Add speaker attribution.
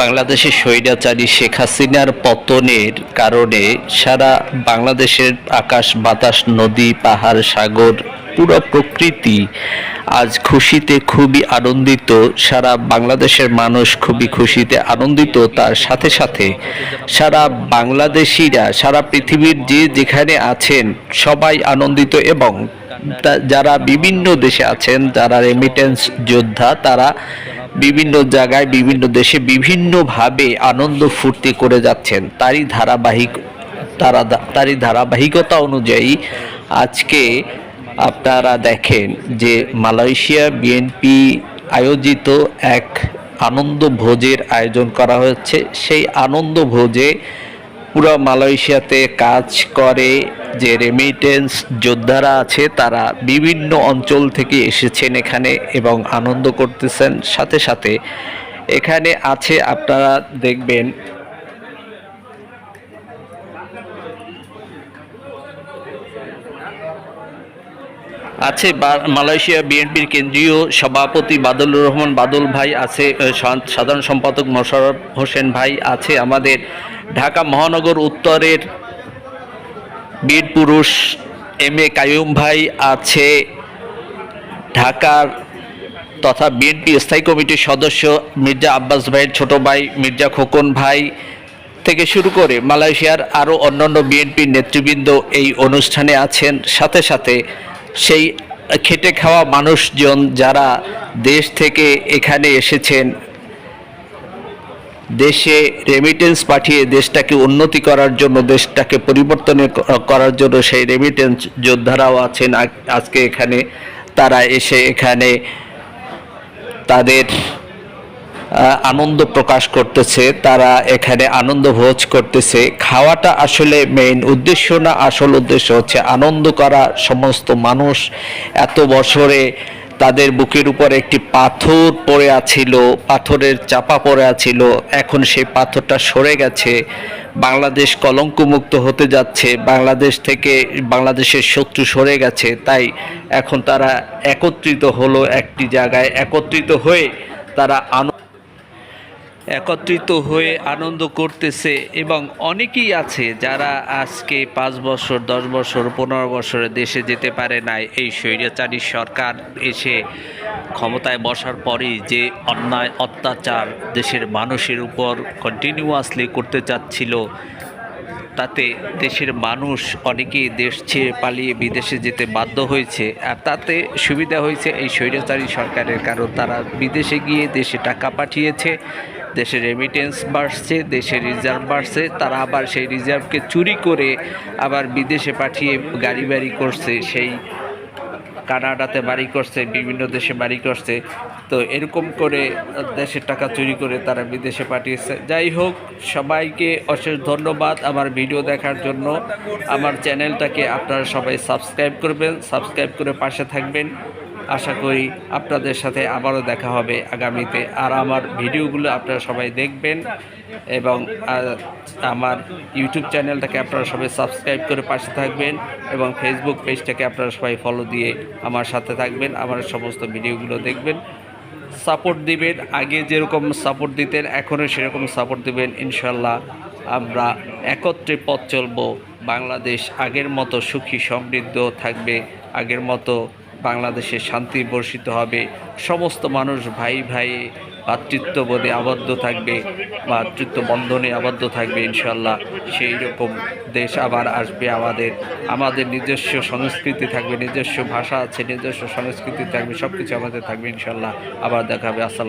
Speaker 1: বাংলাদেশের স্বৈরাচারী শেখ হাসিনার পতনের কারণে সারা বাংলাদেশের আকাশ, বাতাস, নদী, পাহাড়, সাগর, পুরো প্রকৃতি আজ খুশিতে খুবই আনন্দিত। সারা বাংলাদেশের মানুষ খুবই খুশিতে আনন্দিত। তার সাথে সাথে সারা বাংলাদেশিরা, সারা পৃথিবীর যে যেখানে আছেন সবাই আনন্দিত এবং যারা বিভিন্ন দেশে আছেন, যারা রেমিটেন্স যোদ্ধা, তারা বিভিন্ন জায়গায়, বিভিন্ন দেশে বিভিন্নভাবে আনন্দ ফুর্তি করে যাচ্ছেন। তারই ধারাবাহিক, তারা, তারই ধারাবাহিকতা অনুযায়ী আজকে আপনারা দেখেন যে মালয়েশিয়া বিএনপি আয়োজিত এক আনন্দ ভোজের আয়োজন করা হয়েছে। সেই আনন্দ ভোজে পুরো মালয়েশিয়াতে কাজ করে যে রেমিটেন্স যোদ্ধারা আছে, তারা বিভিন্ন অঞ্চল থেকে এসেছেন এখানে এবং আনন্দ করতেছেন। সাথে সাথে এখানে আছে, আপনারা দেখবেন, আছে মালয়েশিয়া বিএনপির কেন্দ্রীয় সভাপতি বাদলুর রহমান বাদল ভাই আছে সাধারণ সম্পাদক মোশাররফ হোসেন ভাই আছে আমাদের। ঢাকা মহানগর উত্তরের বীর পুরুষ এম এ কায়ুম ভাই আছে ঢাকার তথা বিএনপি স্থায়ী কমিটির সদস্য মির্জা আব্বাস ভাইয়ের ছোট ভাই মির্জা খোকন ভাই থেকে শুরু করে মালয়েশিয়ার আরও অন্যান্য বিএনপির নেতৃবৃন্দ এই অনুষ্ঠানে আছেন। সাথে সাথে সেই খেটে খাওয়া মানুষজন যারা দেশ থেকে এখানে এসেছেন দেশে রেমিটেন্স পাঠিয়ে দেশটাকে উন্নতি করার জন্য, দেশটাকে পরিবর্তন করার জন্য সেই রেমিটেন্স যোদ্ধারাও আছেন আজকে এখানে। তারা এসে এখানে তাদের আনন্দ প্রকাশ করতেছে, তারা এখানে আনন্দ ভোজ করতেছে। খাওয়াটা আসলে মেইন উদ্দেশ্য না, আসল উদ্দেশ্য হচ্ছে আনন্দ করা। সমস্ত মানুষ এত বছরে তাদের বুকের উপর একটি পাথর পড়ে আছিল, পাথরের চাপা পড়ে আছিল। এখন সেই পাথরটা সরে গেছে। বাংলাদেশ কলঙ্কমুক্ত হতে যাচ্ছে। বাংলাদেশ থেকে বাংলাদেশের শত্রু সরে গেছে। তাই এখন তারা একত্রিত হলো একটি জায়গায়। একত্রিত হয়ে তারা আনন্দ একত্রিত হয়ে আনন্দ করতেছে এবং অনেকেই আছে যারা আজকে পাঁচ বছর, দশ বছর, পনেরো বছরে দেশে যেতে পারে নাই। এই স্বৈরাচারী সরকার এসে ক্ষমতায় বসার পরেই যে অন্যায়, অত্যাচার দেশের মানুষের উপর কন্টিনিউয়াসলি করতে চাচ্ছিল, তাতে দেশের মানুষ অনেকেই দেশ ছেড়ে পালিয়ে বিদেশে যেতে বাধ্য হয়েছে। আর তাতে সুবিধা হয়েছে এই স্বৈরাচারী সরকারের কারণ, তারা বিদেশে গিয়ে দেশে টাকা পাঠিয়েছে। দেশের রেমিটেন্স বাড়ছে, দেশের রিজার্ভ বাড়ছে, তারা আবার সেই রিজার্ভকে চুরি করে আবার বিদেশে পাঠিয়ে গাড়ি বাড়ি করছে, সেই কানাডাতে বাড়ি করছে, বিভিন্ন দেশে বাড়ি করছে। তো এরকম করে দেশের টাকা চুরি করে তারা বিদেশে পাঠিয়েছে। যাই হোক, সবাইকে অশেষ ধন্যবাদ আমার ভিডিও দেখার জন্য। আমার চ্যানেলটাকে আপনারা সবাই সাবস্ক্রাইব করবেন সাবস্ক্রাইব করে পাশে থাকবেন। আশা করি আপনাদের সাথে আবারও দেখা হবে আগামীতে। আর আমার ভিডিওগুলো আপনারা সবাই দেখবেন এবং আমার ইউটিউব চ্যানেলটাকে আপনারা সবাই সাবস্ক্রাইব করে পাশে থাকবেন এবং ফেসবুক পেজটাকে আপনারা সবাই ফলো দিয়ে আমার সাথে থাকবেন, আমার সমস্ত ভিডিওগুলো দেখবেন। সাপোর্ট দিবেন, আগে যেরকম সাপোর্ট দিতেন, এখনও সেরকম সাপোর্ট দিবেন। ইনশাল্লাহ আমরা একত্রে পথ চলবো। বাংলাদেশ আগের মতো সুখী সমৃদ্ধ থাকবে, আগের মতো বাংলাদেশে শান্তি বর্ষিত হবে। সমস্ত মানুষ ভাই ভাই মাতৃত্ববোধে আবদ্ধ থাকবে মাতৃত্ব বন্ধনে আবদ্ধ থাকবে ইনশাল্লাহ সেই রকম দেশ আবার আসবে আমাদের। আমাদের নিজস্ব সংস্কৃতি থাকবে, নিজস্ব ভাষা আছে, নিজস্ব সংস্কৃতি থাকবে সব কিছু আমাদের থাকবে ইনশাল্লাহ আবার দেখাবে আসসালাম